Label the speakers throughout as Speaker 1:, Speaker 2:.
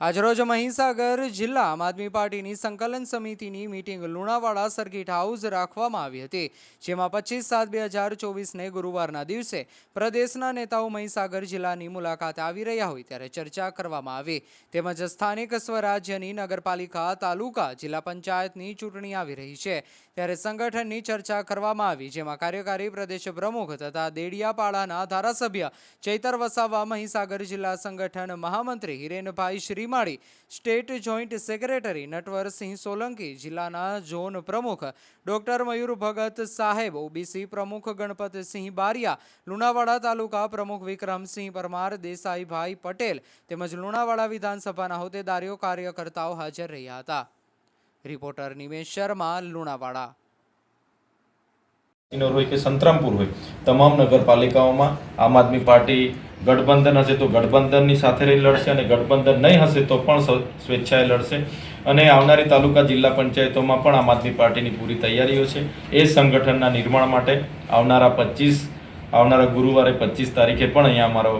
Speaker 1: આજરોજ મહીસાગર જિલ્લા આમ આદમી પાર્ટીની સંકલન સમિતિની મીટિંગ લુણાવાડા સર્કિટ હાઉસ રાખવામાં આવી હતી, જેમાં પચીસ સાત બે હજાર ચોવીસને ગુરુવારના દિવસે પ્રદેશના નેતાઓ મહીસાગર જિલ્લાની મુલાકાતે આવી રહ્યા હોય ત્યારે ચર્ચા કરવામાં આવી. તેમજ સ્થાનિક સ્વરાજ્યની નગરપાલિકા, તાલુકા, જિલ્લા પંચાયતની ચૂંટણી આવી રહી છે. ત્યારે સંગઠનની ચર્ચા કરવામાં આવી, જેમાં કાર્યકારી પ્રદેશ પ્રમુખ તથા દેડિયાપાડાના ધારાસભ્ય ચૈતર વસાવા, મહીસાગર જિલ્લા સંગઠન મહામંત્રી Hirenbhai Shrimali state joint secretary Natwarsinh Solanki, જિલ્લાના ઝોન પ્રમુખ ડોક્ટર મયુર ભગત સાહેબ, ઓબીસી પ્રમુખ ગણપતસિંહ બારિયા, લુણાવાડા તાલુકા પ્રમુખ વિક્રમસિંહ પરમાર, દેસાઈભાઈ પટેલ તેમજ લુણાવાડા વિધાનસભાના હોદ્દેદારીઓ કાર્યકર્તાઓ હાજર રહ્યા હતા. રિપોર્ટર નિમેશ શર્મા, લુણાવાડા.
Speaker 2: હોય કે સંતરામપુર હોય, તમામ નગરપાલિકાઓમાં આમ આદમી પાર્ટી ગઠબંધન હશે તો ગઠબંધનની સાથે રહી લડશે અને ગઠબંધન નહીં હશે તો પણ સ્વેચ્છાએ લડશે. અને આવનારી તાલુકા જિલ્લા પંચાયતોમાં પણ આમ આદમી પાર્ટીની પૂરી તૈયારીઓ છે. એ સંગઠનના નિર્માણ માટે આવનારા પચીસ, આવનારા ગુરુવારે પચીસ તારીખે પણ અહીંયા અમારો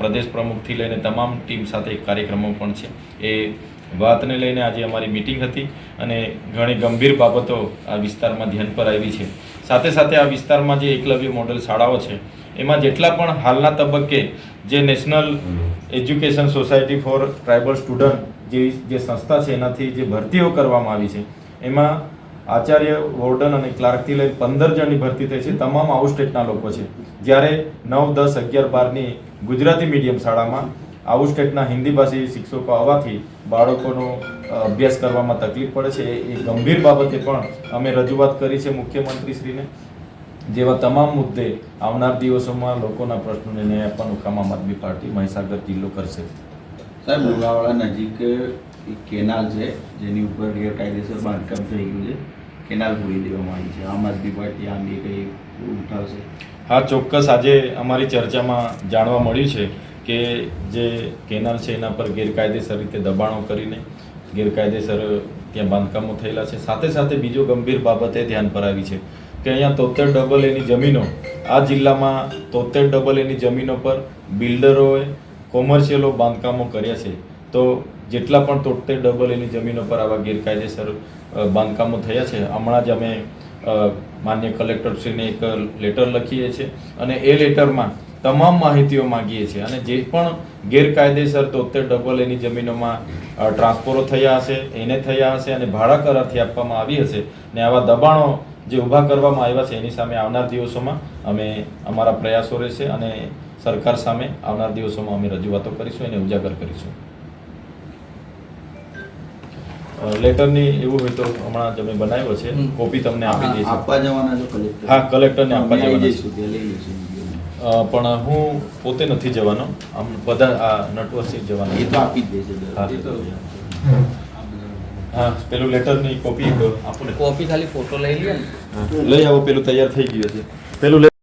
Speaker 2: પ્રદેશ પ્રમુખથી લઈને તમામ ટીમ સાથે એક કાર્યક્રમો પણ છે. એ વાતને લઈને આજે અમારી મિટિંગ હતી અને ઘણી ગંભીર બાબતો આ વિસ્તારમાં ધ્યાન પર આવી છે. સાથે સાથે આ વિસ્તારમાં જે એકલવ્ય મોડેલ શાળાઓ છે એમાં જેટલા પણ હાલના તબક્કે જે national education society for tribal student જેવી જે સંસ્થા છે, એનાથી જે ભરતીઓ કરવામાં આવી છે, એમાં આચાર્ય વોર્ડન અને ક્લાર્કથી લઈ પંદર જણની ભરતી થઈ છે. તમામ આઉટ સ્ટેટના લોકો છે. જ્યારે નવ, દસ, અગિયાર, બારની ગુજરાતી મીડિયમ શાળામાં આઉટ સ્ટેટના હિન્દી ભાષી શિક્ષકો આવવાથી બાળકોનો અભ્યાસ કરવામાં તકલીફ પડે છે. એ ગંભીર બાબતે પણ અમે રજૂઆત કરી છે મુખ્યમંત્રીશ્રીને. જેવા તમામ મુદ્દે આવનાર દિવસોમાં લોકોના પ્રશ્નોને ન્યાય આપવાનું કામ આમ આદમી પાર્ટી મહીસાગર જિલ્લો કરશે.
Speaker 3: સાહેબ લુણાવાડા નજીક એક કેનાલ છે જેની ઉપર ગેરકાયદેસર બાંધકામ થઈ ગયું છે. કેનાલ પૂરી દેવામાં આવી છે. આમ આદમી પાર્ટી આ અંગે કંઈ ઉઠાવશે?
Speaker 2: હા ચોક્કસ. આજે અમારી ચર્ચામાં જાણવા મળ્યું છે કે જે કેનાલ છે એના પર ગેરકાયદેસર રીતે દબાણો કરીને ગેરકાયદેસર ત્યાં બાંધકામો થયેલા છે. સાથે સાથે બીજો ગંભીર બાબત એ ધ્યાન પર આવી છે. કે અહીંયા તોતેર ડબલ એની જમીનો. આ જિલ્લામાં તોતેર ડબલ એની જમીનો પર બિલ્ડરોએ કોમર્શિયલો બાંધકામો કર્યા છે. તો જેટલા પણ તોતેર ડબલ એની જમીનો પર આવા ગેરકાયદેસર બાંધકામો થયા છે, હમણાં જ અમે માન્ય કલેક્ટરશ્રીને એક લેટર લખીએ છીએ અને એ લેટરમાં તમામ માહિતીઓ માંગીએ છીએ અને જે પણ ગેરકાયદેસર તોતેર ડબલ એની જમીનોમાં ટ્રાન્સફરો થયા હશે, એને થયા હશે અને ભાડા કરારથી આપવામાં આવી હશે ને આવા દબાણો જે ઊભા કરવામાં આવ્યા છે એની સામે આવનાર દિવસોમાં અમે અમારા પ્રયાસો રહેશે અને સરકાર સામે આવનાર દિવસોમાં અમે રજૂઆતો કરીશું એને ઉજાગર કરીશું. લેટરની એવું હોય તો હમણાં તમે બનાવ્યો છે. કોપી તમને આપી દઈશ
Speaker 3: આપવા જવાના છો કલેક્ટર.
Speaker 2: હા, કલેક્ટરને આપવા જવાના પણ હું પોતે નથી જવાનો. આમ બધા આ નટવરસિંહ જવાનો
Speaker 3: એ તો આપી જ દેશે.
Speaker 2: હા. હા પેલું લેટરની કોપી આપો ને.
Speaker 4: કોપી ખાલી ફોટો લઈ
Speaker 2: લે લઈ આવો પેલું તૈયાર થઈ ગયું છે પેલું